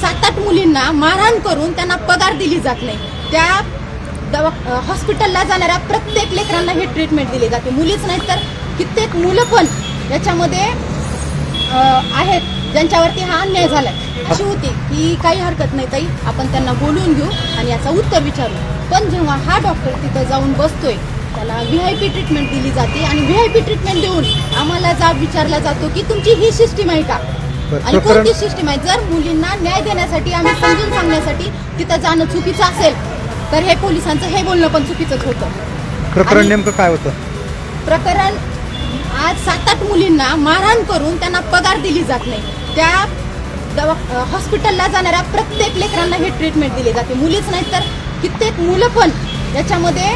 सात आठ मुलींना मारहाण करून त्यांना पगार दिली जात नाही. त्या दवा हॉस्पिटलला जाणाऱ्या प्रत्येक लेकरांना हे ट्रीटमेंट दिली जाते. मुलीच नाही तर कित्येक मुलं पण याच्यामध्ये आहेत ज्यांच्यावरती हा अन्याय झालाय. अशी होती की काही हरकत नाही ताई. आपण त्यांना बोलून घेऊ आणि याचा उत्तर विचारू. पण जेव्हा हा डॉक्टर तिथं जाऊन बसतोय त्याला व्ही आय पी ट्रीटमेंट दिली जाते आणि व्ही आय पी ट्रीटमेंट देऊन आम्हाला जाब विचारला जातो की तुमची ही सिस्टीम आहे का? बरं, आणि प्रकरण- कोणती सिस्टीम आहे? जर मुलींना न्याय देण्यासाठी आम्ही समजून सांगण्यासाठी तिथं जाणं चुकीचं असेल तर हे पोलिसांचं हे बोलणं पण चुकीचंच होतं. प्रकरण आणि- नेमकं काय होतं? प्रकरण आज सात आठ मुलींना मारहाण करून त्यांना पगार दिली जात नाही. त्या दवा अ, हॉस्पिटलला जाणाऱ्या प्रत्येक लेकरांना हे ट्रीटमेंट दिली जाते. मुलीच नाही तर कित्येक मुलं पण याच्यामध्ये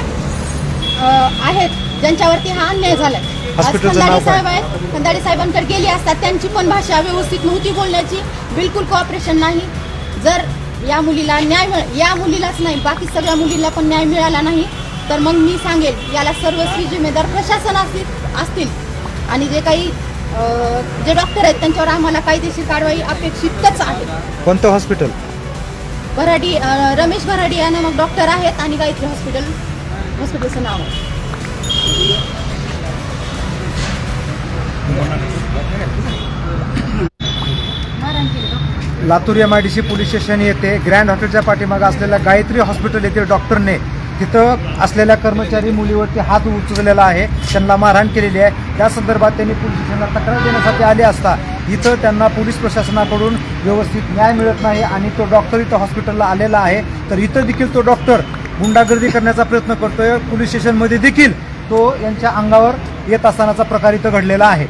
आहेत ज्यांच्यावरती हा अन्याय झालाय. खंदाडे? साहेब आहेत खंदाडे साहेबांकडे गेली असतात त्यांची पण भाषा व्यवस्थित नव्हती बोलण्याची बिलकुल कोऑपरेशन नाही. जर या मुलीला न्याय मिळ या मुलीलाच नाही बाकी सगळ्या मुलीला पण न्याय मिळाला नाही तर मग मी सांगेल याला सर्वस्वी जिम्मेदार प्रशासन असतील असतील. आणि जे काही जे डॉक्टर आहेत त्यांच्यावर आम्हाला कायदेशीर कारवाई अपेक्षितच आहे. कोणतं हॉस्पिटल भराडी रमेश भराडी या नामक डॉक्टर आहेत आणि गायत्री हॉस्पिटल हॉस्पिटलचं नाव आहे Latur M I D C police station येथे ग्रँड हॉटेलच्या पाठीमागे असलेल्या गायत्री हॉस्पिटल येथील डॉक्टरने तिथं असलेल्या कर्मचारी मुलीवरती हात उचललेला आहे. त्यांना मारहाण केलेली आहे. त्या संदर्भात त्यांनी पोलीस स्टेशनला तक्रार देण्यासाठी आले असता इथं त्यांना पोलीस प्रशासनाकडून व्यवस्थित न्याय मिळत नाही आणि तो डॉक्टर इथं हॉस्पिटलला आलेला आहे. तर इथं देखील तो डॉक्टर गुंडागर्दी करण्याचा प्रयत्न करतोय. पोलीस स्टेशनमध्ये देखील तो यांच्या अंगावर येत असतानाचा प्रकार इथं घडलेला आहे.